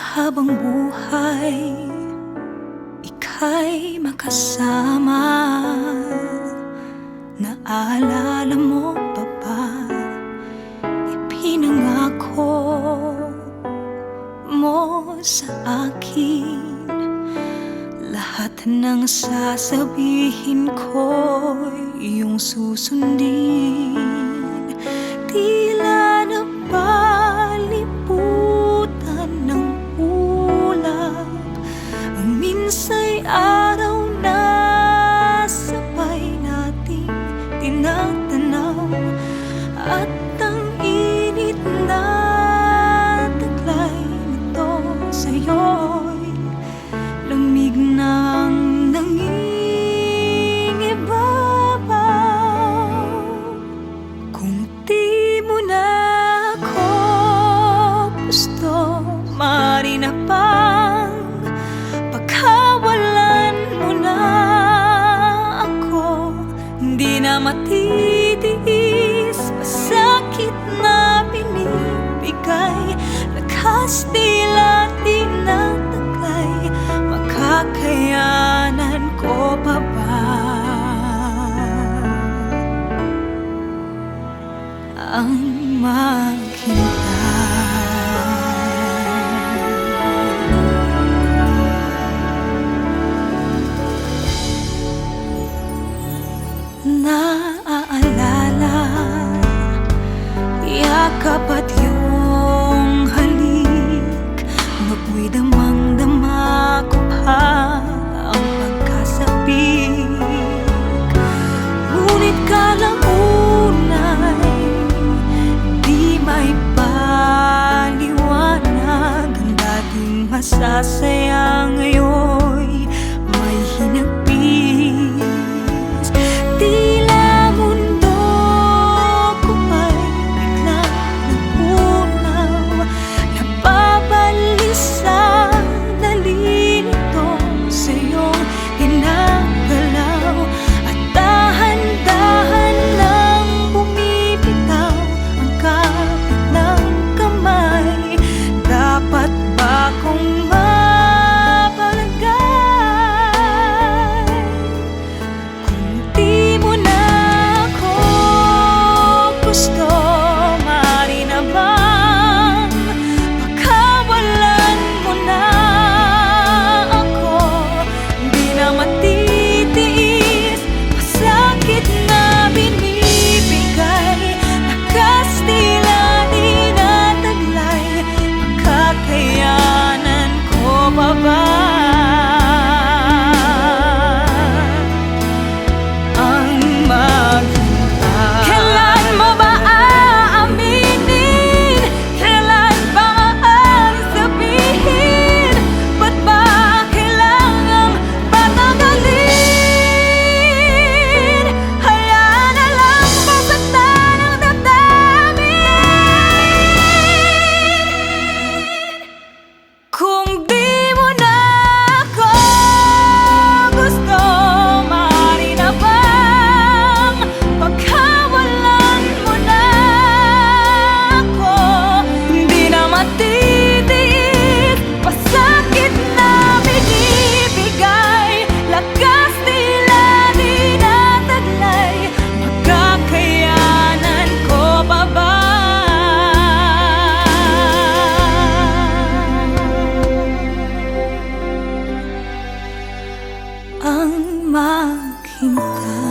habang buhay Ika'y makasama. Naalala mo pa ba? Ipinangako mo sa akin. Lahat ng sasabihin ko Iyong susundin. Tila na paliputan tinatanaw At Na matitiis Masakit na binibigay. Lakas di Naaalala Yakap at iyong halik. Ako'y damang-dama ko pa Ang pagkasabik Ngunit kalaunay Di may paliwanag Ang dating masasaya ang maghintay.